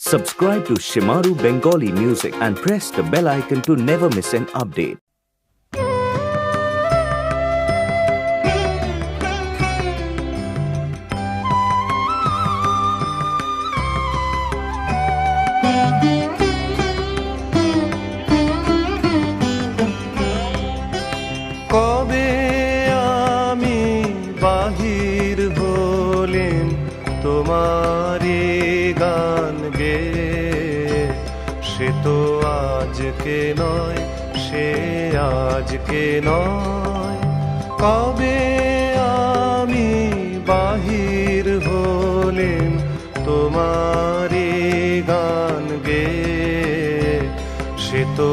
Subscribe to Shimaru Bengali Music and press the bell icon to never miss an update. কবে আমি বাহির হলেন তোমারি সে তো আজকে নয়, সে আজকে নয়। কবে আমি বাহির হলেন তোমারি গান গে? সে তো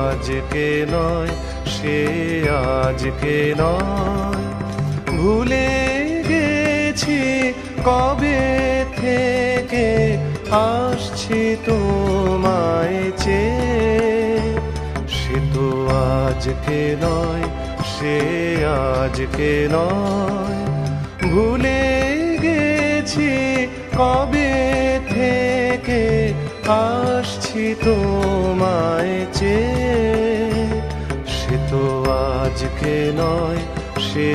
আজকে নয়, সে আজকে নয়। ভুলে গেছি কবে থেকে আসছি তোমায় চেয়ে। সে তো আজকে নয়, সে আজকে নয়। ভুলে গেছি কবে থেকে আসছি তোমায় চে সে তো আজকে নয়, সে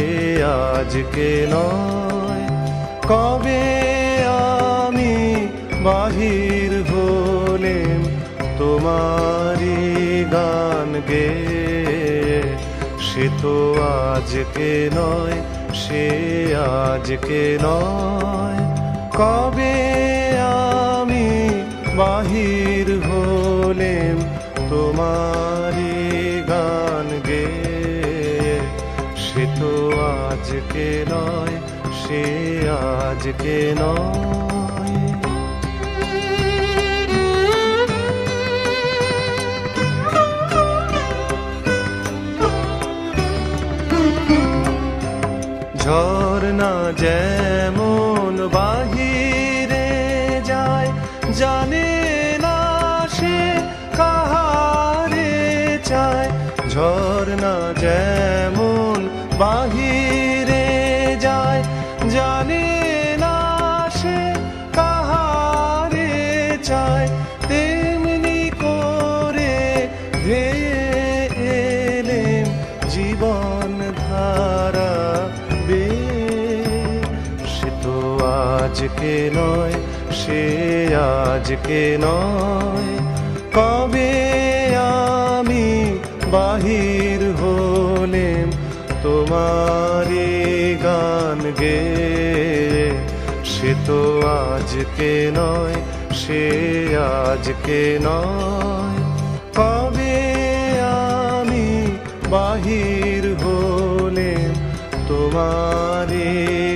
আজকে নয়। কবে তোমারি গান গে। সে তো আজকে নয়, সে আজকে নয়। কবে আমি বাহির হলেম তোমারি গান গে? সে তো আজকে নয়, সে আজকে নয়। ঝর্ণা যেমন বাহিরে যায়, জানে না সে কাহারে চায়। ঝর্ণা যেমন বাহিরে যায়, জানে না সে কাহারে চায়। আজকে নয়, সে আজকে নয়। কবে আমি বাহির হলেম তোমারি গান গে সে তো আজকে নয়, সে আজকে নয়। কবে আমি বাহির হলেম তোমারি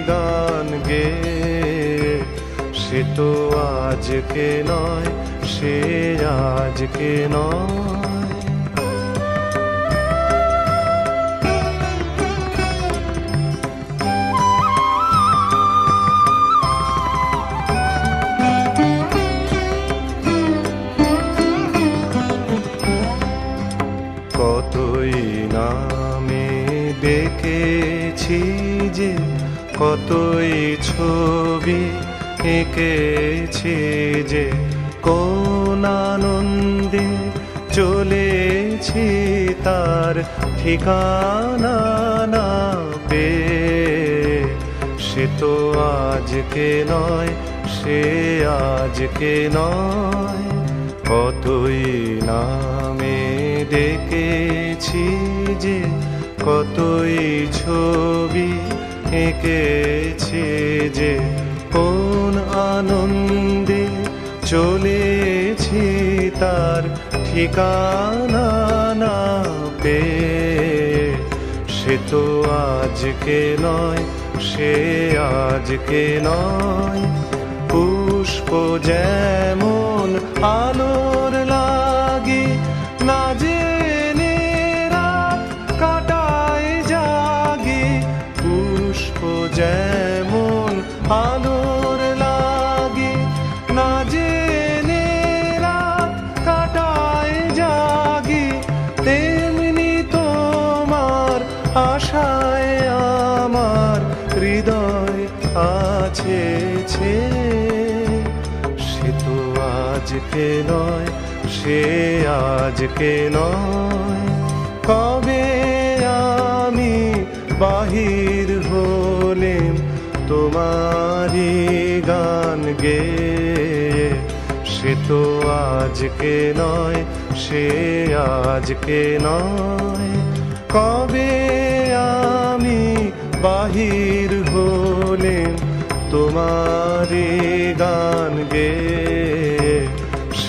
গান গে সে তো আজকে নয় সে আজকে নয়। কতই নামে ডেকেছি যে কতই ছবি এঁকেছি যে কোন আনন্দে চলেছি তার ঠিকানা না পেয়ে। সে তো আজকে নয়, সে আজকে নয়। কতই নামে ডেকেছি যে কতই ছবি এঁকেছি যে কোন আনন্দে চলেছি তার ঠিকানা না পে সে তো আজকে নয়, সে আজকে নয়। পুষ্প যেমন আলোর আজকে নয়, সে আজকে নয়। কবে আমি বাহির হলেম তোমারি গান গে সে তো আজকে নয়, সে আজকে নয়। কবে আমি বাহির হলেম তোমারি গান গে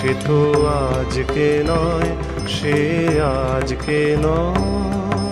সে তো আজকে নয় সে আজকে নয়।